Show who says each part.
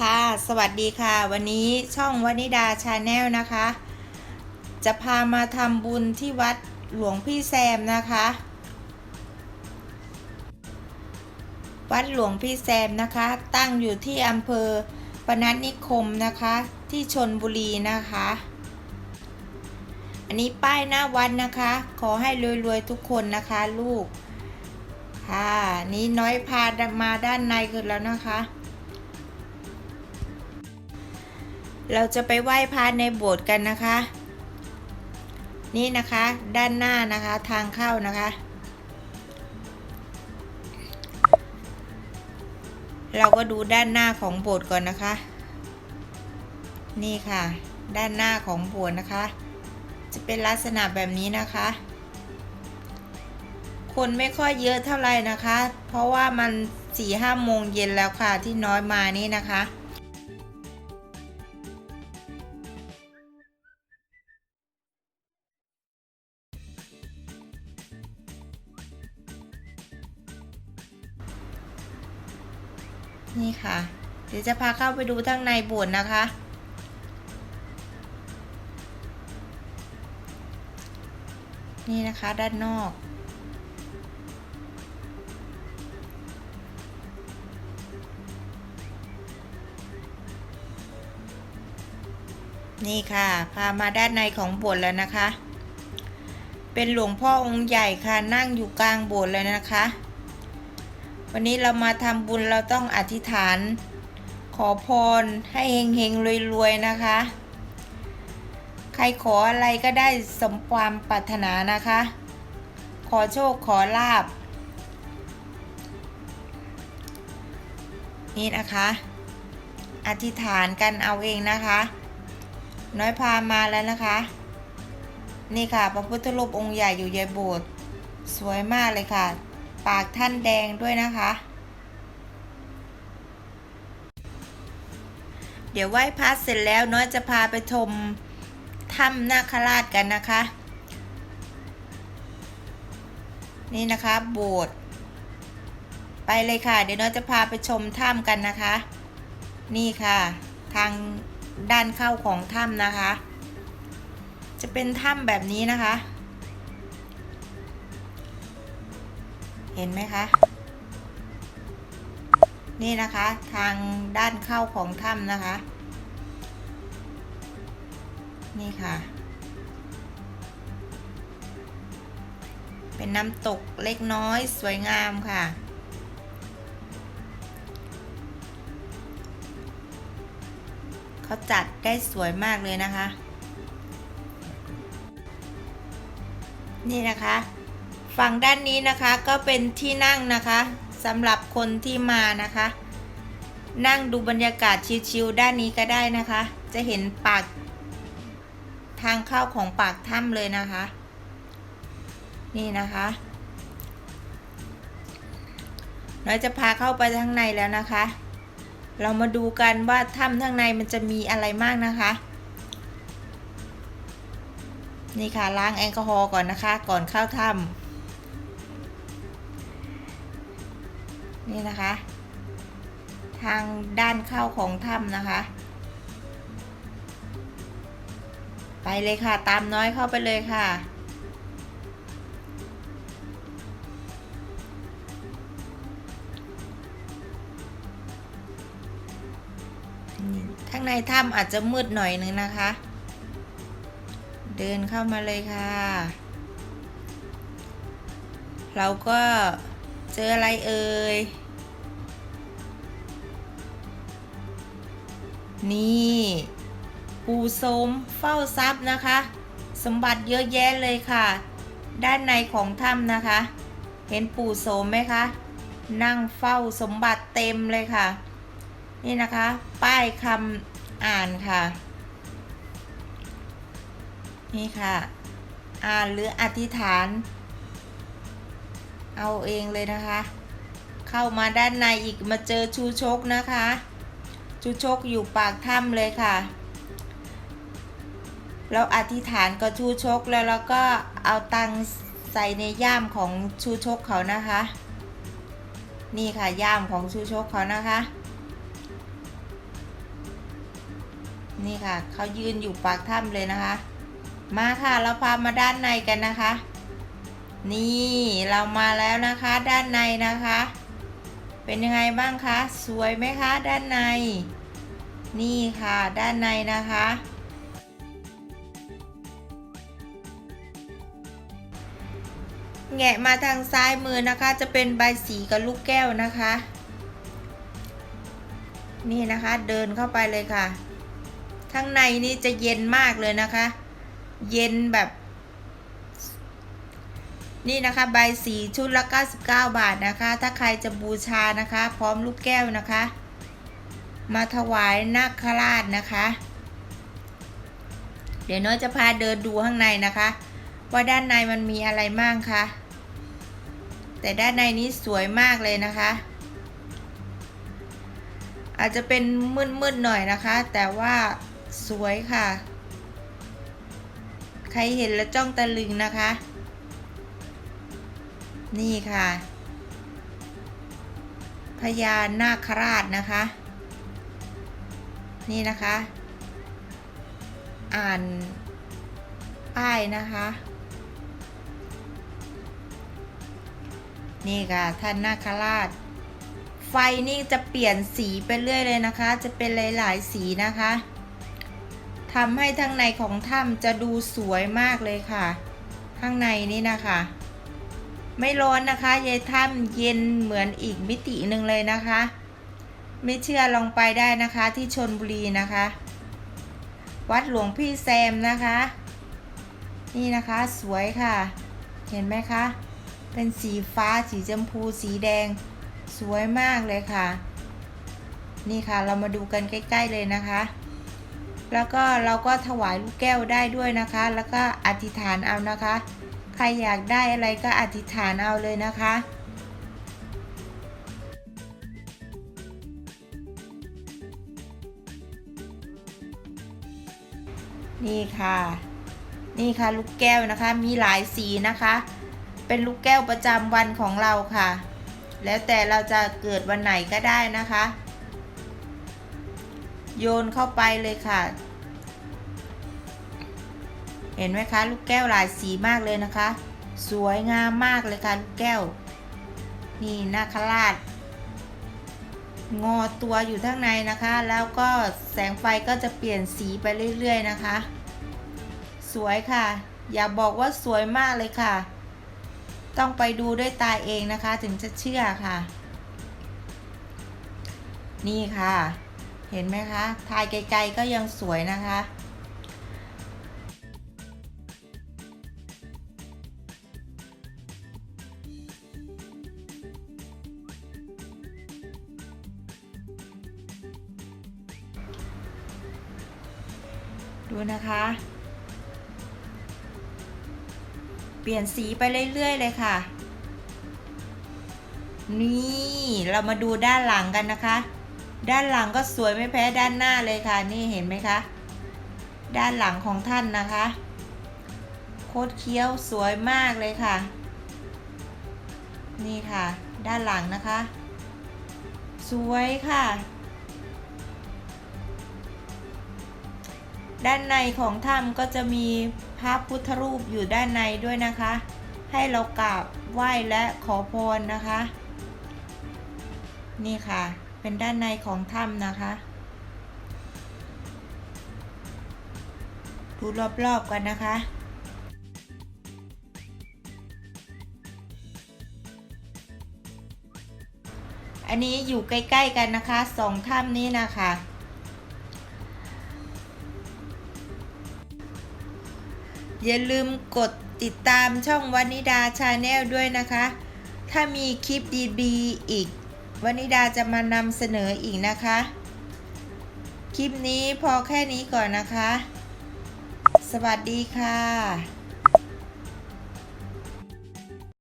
Speaker 1: ค่ะ สวัสดีค่ะ วันนี้ช่องวนิดาชาแนลนะคะ จะพามาทำบุญที่วัดหลวงพี่แซมนะคะ วัดหลวงพี่แซมนะคะ ตั้งอยู่ที่อำเภอปนัดนิคมนะคะ ที่ชนบุรีนะคะ อันนี้ป้ายหน้าวัดนะคะ ขอให้รวยๆทุกคนนะคะลูก ค่ะ นี้น้อยพามาด้านในกันแล้วนะคะ เราจะไปไหว้พระในโบสถ์กันนะคะ นี่นะคะ ด้านหน้านะคะทางเข้านะคะ เราก็ดูด้านหน้าของโบสถ์ก่อนนะคะ นี่ค่ะ ด้านหน้าของโบสถ์นะคะ จะเป็นลักษณะแบบนี้นะคะ คนไม่ค่อยเยอะเท่าไหร่นะคะ เพราะว่ามันสี่ห้าโมงเย็นแล้วค่ะที่น้อยมานี่นะคะ นี่ค่ะ เดี๋ยวจะพาเข้าไปดูข้างในโบสถ์นะคะ นี่นะคะด้านนอก นี่ค่ะ พามาด้านในของโบสถ์แล้วนะคะ เป็นหลวงพ่อองค์ใหญ่ค่ะนั่งอยู่กลางโบสถ์เลยนะคะ วันนี้เรามาทำบุญเราต้องอธิษฐาน ขอพรให้เฮงเฮงรวยๆนะคะ ใครขออะไรก็ได้สมความปรารถนานะคะ ขอโชคขอลาบ นี่นะคะ อธิษฐานกันเอาเองนะคะ น้อยพามาแล้วนะคะ นี่ค่ะพระพุทธรูปองค์ใหญ่อยู่ในโบสถ์สวยมากเลยค่ะ ปากท่านแดงด้วยนะคะ เดี๋ยวไหว้พระเสร็จแล้วน้อยจะพาไปชมถ้ำนาคราชกันนะคะ นี่นะคะโบสถ์ไปเลยค่ะ เดี๋ยวน้อยจะพาไปชมถ้ำกันนะคะ นี่ค่ะ ทางด้านเข้าของถ้ำนะคะ จะเป็นถ้ำแบบนี้นะคะ เห็นไหมคะ นี่นะคะทางด้านเข้าของถ้ำนะคะ นี่ค่ะ เป็นน้ำตกเล็กน้อยสวยงามค่ะเขาจัดได้สวยมากเลยนะคะ นี่นะคะ ฝั่งด้านนี้นะคะก็เป็นที่นั่งนะคะสำหรับคนที่มานะคะ นั่งดูบรรยากาศชิวๆด้านนี้ก็ได้นะคะ จะเห็นปาก ทางเข้าของปากถ้ำเลยนะคะ นี่นะคะเราจะพาเข้าไปข้างในแล้วนะคะ เรามาดูกันว่าถ้ำข้างในมันจะมีอะไรมากนะคะ นี่ค่ะล้างแอลกอฮอล์ก่อนนะคะ ก่อนเข้าถ้ำ นี่นะคะ ทางด้านเข้าของถ้ำนะคะ ไปเลยค่ะตามน้อยเข้าไปเลยค่ะ ข้างในถ้ำอาจจะมืดหน่อยนึงนะคะ เดินเข้ามาเลยค่ะ เราก็เจออะไรเอ่ย นี่ ปู่โสมเฝ้าทรัพย์นะคะ สมบัติเยอะแยะเลยค่ะ ด้านในของถ้ำนะคะ เห็นปู่โสมไหมคะ นั่งเฝ้าสมบัติเต็มเลยค่ะ นี่นะคะ ป้ายคำอ่านค่ะ นี่ค่ะ อ่านหรืออธิษฐาน เอาเองเลยนะคะ เข้ามาด้านในอีกมาเจอชูชกนะคะ ชูชกอยู่ปากถ้ำเลยค่ะ เราอธิษฐานกับชูชกแล้วเราก็เอาตังใส่ในย่ามของชูชกเขานะคะ นี่ค่ะย่ามของชูชกเขานะคะ นี่ค่ะเขายืนอยู่ปากถ้ำเลยนะคะ มาค่ะเราพามาด้านในกันนะคะ นี่เรามาแล้วนะคะด้านในนะคะ เป็นยังไงบ้างคะ สวยไหมคะ ด้านใน นี่ค่ะ ด้านในนะคะ แงะมาทางซ้ายมือนะคะ จะเป็นใบสีกับลูกแก้วนะคะ นี่นะคะเดินเข้าไปเลยค่ะข้างในนี่จะเย็นมากเลยนะคะ เย็นแบบ นี่นะคะใบสีชุดละ 99 บาทนะคะ ถ้าใครจะบูชานะคะ พร้อมลูกแก้วนะคะ มาถวายนาคราชนะคะ เดี๋ยวน้อยจะพาเดินดูข้างในนะคะ ว่าด้านในมันมีอะไรบ้างคะแต่ด้านในนี้สวยมากเลยนะคะ อาจจะเป็นมืดๆหน่อยนะคะ แต่ว่าสวยค่ะ ใครเห็นแล้วจ้องตะลึงนะคะ นี่ค่ะ พญานาคราชนะคะ นี่นะคะ อ่านป้ายนะคะ นี่ค่ะท่านนาคราช ไฟนี่จะเปลี่ยนสีไปเรื่อยเลยนะคะ จะเป็นหลาย ๆ สีนะคะทำให้ทางในของถ้ำจะดูสวยมากเลยค่ะ ข้างในนี่นะคะ ไม่ร้อนนะคะยายถ้ำเย็นเหมือนอีกมิติหนึ่งเลยนะคะ ไม่เชื่อลองไปได้นะคะที่ชนบุรีนะคะ วัดหลวงพี่แซมนะคะ นี่นะคะสวยค่ะ เห็นไหมคะ เป็นสีฟ้าสีชมพูสีแดง สวยมากเลยค่ะ นี่ค่ะเรามาดูกันใกล้ ๆเลยนะคะ แล้วก็เราก็ถวายลูกแก้วได้ด้วยนะคะ แล้วก็อธิษฐานเอานะคะ ใครอยากได้อะไรก็อธิษฐานเอาเลยนะคะนี่ค่ะ นี่ค่ะลูกแก้วนะคะ มีหลายสีนะคะ เป็นลูกแก้วประจำวันของเราค่ะ แล้วแต่เราจะเกิดวันไหนก็ได้นะคะ โยนเข้าไปเลยค่ะ เห็นไหมคะ ลูกแก้วหลายสีมากเลยนะคะ สวยงามมากเลยค่ะลูกแก้ว นี่นาคราช งอตัวอยู่ข้างในนะคะ แล้วก็แสงไฟก็จะเปลี่ยนสีไปเรื่อยๆนะคะ สวยค่ะ อย่าบอกว่าสวยมากเลยค่ะ ต้องไปดูด้วยตาเองนะคะถึงจะเชื่อค่ะ นี่ค่ะ เห็นไหมคะถ่ายไกลๆก็ยังสวยนะคะ ดูนะคะ เปลี่ยนสีไปเรื่อยๆเลยค่ะ นี่เรามาดูด้านหลังกันนะคะ ด้านหลังก็สวยไม่แพ้ด้านหน้าเลยค่ะ นี่เห็นไหมคะ ด้านหลังของท่านนะคะ โคตรเคี้ยวสวยมากเลยค่ะ นี่ค่ะ ด้านหลังนะคะ สวยค่ะ ด้านในของถ้ำก็จะมีพระพุทธรูปอยู่ด้านในด้วยนะคะ ให้เรากราบไหว้และขอพรนะคะ นี่ค่ะ เป็นด้านในของถ้ำนะคะ ดูรอบๆกันนะคะอันนี้อยู่ใกล้ ๆ กันนะคะสองถ้ำนี้นะคะ อย่าลืมกดติดตามช่องวานิดาชาแนลด้วยนะคะ ถ้ามีคลิปดีๆอีกวานิดาจะมานำเสนออีกนะคะ คลิปนี้พอแค่นี้ก่อนนะคะ สวัสดีค่ะ